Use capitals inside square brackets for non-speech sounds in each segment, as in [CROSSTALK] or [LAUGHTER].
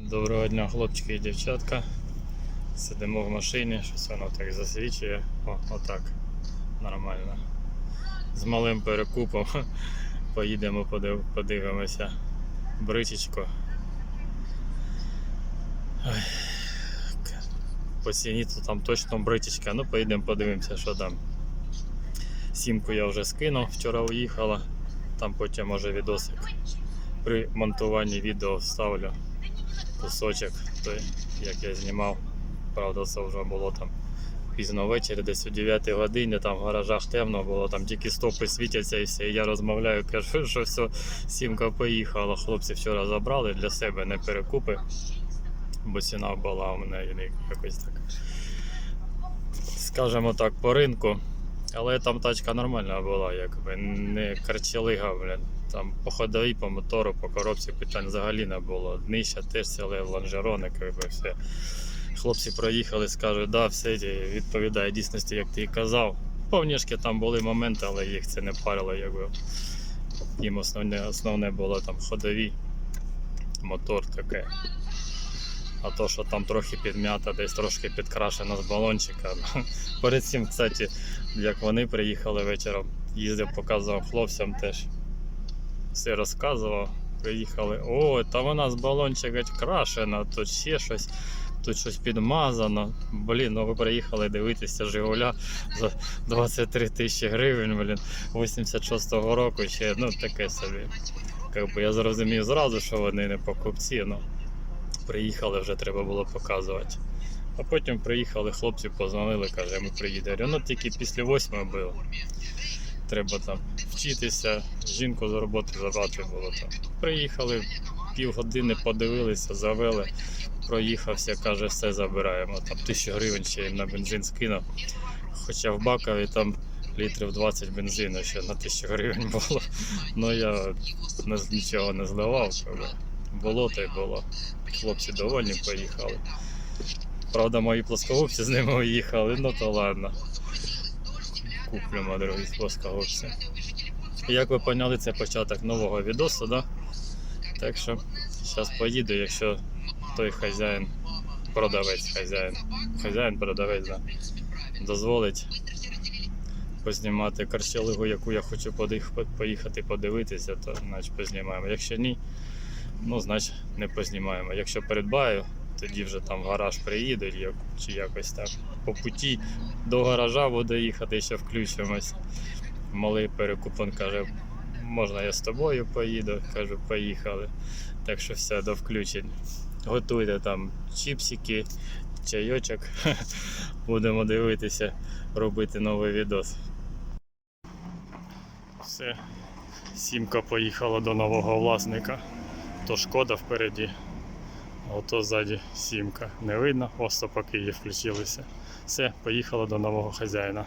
Доброго дня, хлопчики і дівчатка. Сидимо в машині, щось воно так засвічує. О, отак. Нормально. З малим перекупом [LAUGHS] поїдемо, подив- подивимося. Бричечко. Ой. По ціні то там точно бричечка. Ну, поїдемо подивимося, що там. Сімку я вже скинув, вчора уїхала. Там потім може відосик. При монтуванні відео вставлю кусочок, той, як я знімав. Правда, це вже було там пізно ввечері, десь о 9 годині, там в гаражах темно було, там тільки стопи світяться і все. І я розмовляю, кажу, що все, сімка поїхала. Хлопці вчора забрали для себе не перекупи, бо ціна була у мене якось так. Скажімо так, по ринку. Але там тачка нормальна була, якби не карчелига, блін. Там по ходовій, по мотору, по коробці питань взагалі не було. Днища теж ціле лонжерони, все. Хлопці проїхали, скажуть, да, все відповідає дійсності, як ти і казав. Повніжки там були моменти, але їх це не парило, якби їм основне, основне було там ходові, мотор таке. А то, що там трохи підм'ята, десь трошки підкрашено з балончика. [LAUGHS] Перед цим, кстати, як вони приїхали вечором, їздив, показував хлопцям теж. Все розказував. Приїхали. О, та вона з балончика крашена, тут ще щось, тут щось підмазано. Блін, ну ви приїхали дивитися Жигуля за 23 тисячі гривень, блін, 86-го року ще, ну таке собі. Как би я зрозумів зразу, що вони не покупці, ну приїхали, вже треба було показувати. А потім приїхали, хлопці позвонили, каже, ми приїдемо. Ну тільки після восьмої було. Треба там вчитися, жінку з роботи забрати було там. Приїхали, півгодини подивилися, завели, проїхався, каже, все забираємо. Там тисячу гривень ще їм на бензин скинув. Хоча в Бакові там літрів 20 бензину ще на тисячу гривень [LAUGHS] було. Ну я нічого не зливав. Було та й було. Хлопці довольні поїхали. Правда, мої плоскогубці з ними уїхали, ну то ладно. Куплю другі плоскогубці. Як ви поняли, це початок нового відосу, да? Так що зараз поїду, якщо той хазяїн, продавець хазяїн, хазяїн продавець, да, дозволить познімати карчелигу, яку я хочу поїхати подивитися, то значить познімаємо. Якщо ні, ну значить не познімаємо. Якщо передбаю, тоді вже там гараж приїду чи якось так. По путі до гаража буду їхати, ще включимось. Малий перекупон каже, можна я з тобою поїду? Кажу, поїхали. Так що все, до включень. Готуйте там чіпсики, чайочок. [LAUGHS] Будемо дивитися, робити новий відос. Все. Сімка поїхала до нового власника. То шкода впереді. Ото ззаді сімка. Не видно, просто поки її включилися. Все, поїхала до нового хазяїна.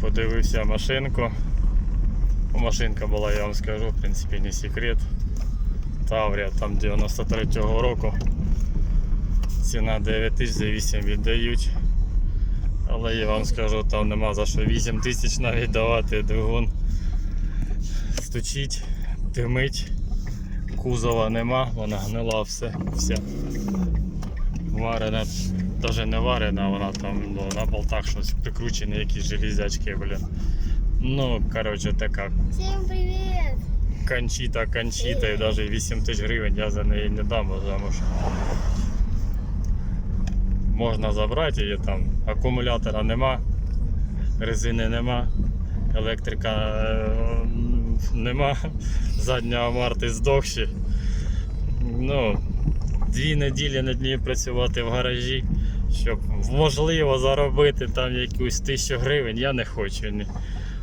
Подивився машинку. Машинка була, я вам скажу, в принципі, не секрет. Таврія там 93-го року. Ціна 9 тисяч за 8 віддають. Але я вам скажу, там нема за що 8 тисяч навіть давати двигун. Стучить, димить, кузова нема, вона гнила все, вся. Варена, навіть не варена, вона там ну, на болтах щось прикручені, якісь железячки, блін. Ну, коротше, така Всем привет! кончита, кончита, і навіть 8 тисяч гривень я за неї не дам, тому що можна забрати її там, акумулятора нема, резини нема, електрика е, нема, задня амарти здохші. Ну, дві неділі над нею працювати в гаражі, щоб можливо заробити там якусь тисячу гривень, я не хочу.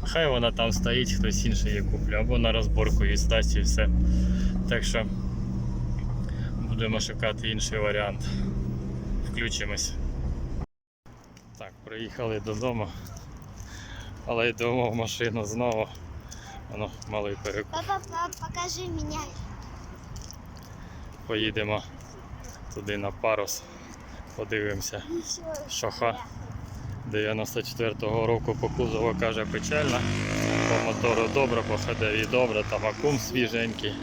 Хай вона там стоїть, хтось інший її куплю, або на розборку її здасть і все. Так що будемо шукати інший варіант. Включимось. Так, приїхали додому. Але йдемо в машину знову. Воно малий перекуп. Папа, папа, покажи меня. Поїдемо туди на парус. Подивимося. Шоха 94-го року по кузову каже печально. По мотору добре, по ходові добре, там акум свіженький.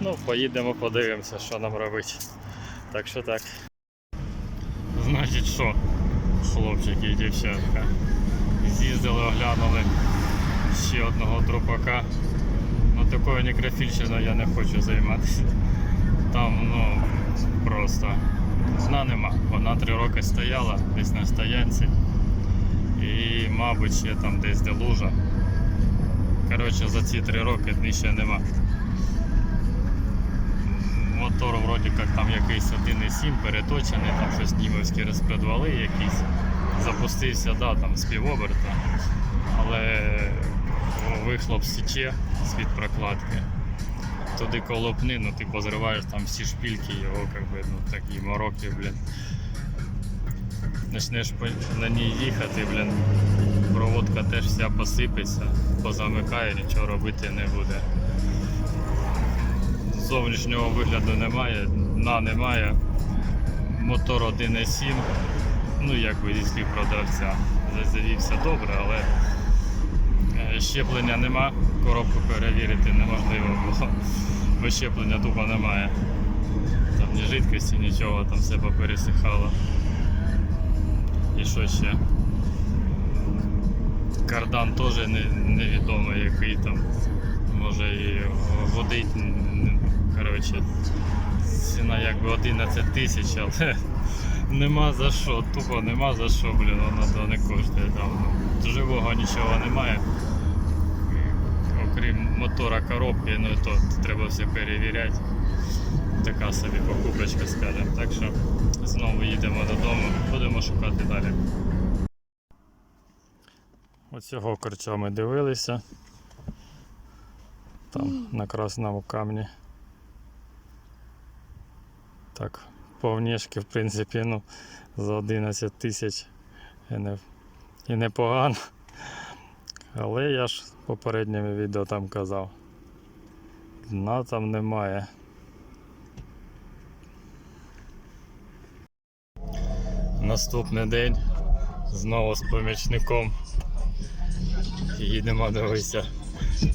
Ну, поїдемо, подивимося, що нам робити. Так що так. Значить що, хлопчики і дівчатка. З'їздили, оглянули ще одного трупака. Ну такою некрофільщиною я не хочу займатися. Там ну просто дна нема. Вона три роки стояла десь на стоянці. І, мабуть, ще там десь де лужа. Коротше, за ці три роки днища нема. Мотор вроді як там якийсь 1.7 переточений, там щось німецькі розпредвали якісь. Запустився, да, там з півоберта, але вихлоп січе з-під прокладки. Туди колопни, ну ти позриваєш там всі шпільки, його как би, ну такі мороки, блін. Начнеш на ній їхати, блін, проводка теж вся посипеться, позамикає, нічого робити не буде. Зовнішнього вигляду немає, дна немає. Мотор 1.7, ну якби зі слів продавця. Завівся добре, але е, щеплення нема, коробку перевірити неможливо, бо, бо щеплення тупо немає. Там ні жидкості, нічого, там все попересихало. І що ще? Кардан теж не, який там. Може і водить. Коротше, ціна якби 11 тисяч, але нема за що, тупо нема за що, блін, воно то не коштує ну, Живого нічого немає. Окрім мотора коробки, ну то треба все перевіряти. Така собі покупочка, скажімо. Так що знову їдемо додому, будемо шукати далі. Оцього корча ми дивилися. Там на красному камні. Так, повнішки, в принципі, ну, за 11 тисяч і, не, і непогано. Але я ж в попередньому відео там казав. Дна там немає. Наступний день знову з помічником. Їдемо дивитися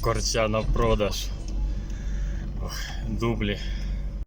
корча на продаж. Ох, дублі